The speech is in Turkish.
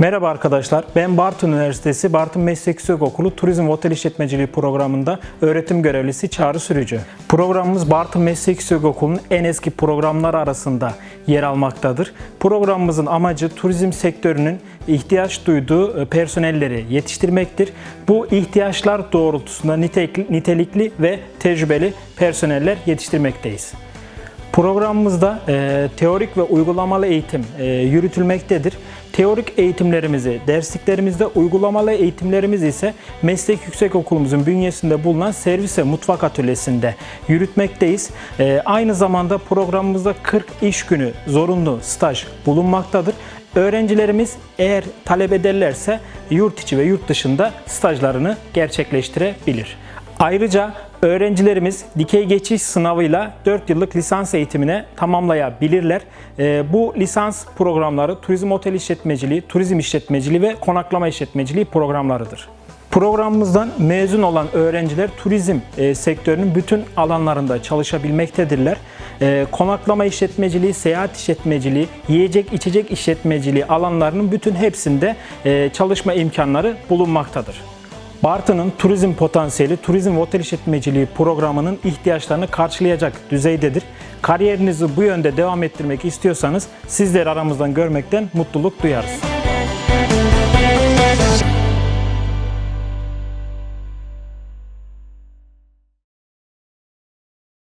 Merhaba arkadaşlar, ben Bartın Üniversitesi Bartın Meslek Yüksekokulu Turizm ve Otel İşletmeciliği programında öğretim görevlisi Çağrı Sürücü. Programımız Bartın Meslek Yüksekokulu'nun en eski programları arasında yer almaktadır. Programımızın amacı turizm sektörünün ihtiyaç duyduğu e, personelleri yetiştirmektir. Bu ihtiyaçlar doğrultusunda nitelikli ve tecrübeli personeller yetiştirmekteyiz. Programımızda e, teorik ve uygulamalı eğitim e, yürütülmektedir. Teorik eğitimlerimizi dersliklerimizde, uygulamalı eğitimlerimiz ise Meslek Yüksekokulumuzun bünyesinde bulunan servis ve mutfak atölyesinde yürütmekteyiz. E, aynı zamanda programımızda 40 iş günü zorunlu staj bulunmaktadır. Öğrencilerimiz eğer talep ederlerse yurt içi ve yurt dışında stajlarını gerçekleştirebilir. Ayrıca öğrencilerimiz dikey geçiş sınavıyla 4 yıllık lisans eğitimine tamamlayabilirler. Ee, Bu lisans programları turizm otel işletmeciliği, turizm işletmeciliği ve konaklama işletmeciliği programlarıdır. Programımızdan mezun olan öğrenciler turizm e, sektörünün bütün alanlarında çalışabilmektedirler. E, konaklama işletmeciliği, seyahat işletmeciliği, yiyecek içecek işletmeciliği alanlarının bütün hepsinde e, çalışma imkanları bulunmaktadır. Bartın'ın turizm potansiyeli turizm ve otel işletmeciliği programının ihtiyaçlarını karşılayacak düzeydedir. Kariyerinizi bu yönde devam ettirmek istiyorsanız sizleri aramızdan görmekten mutluluk duyarız.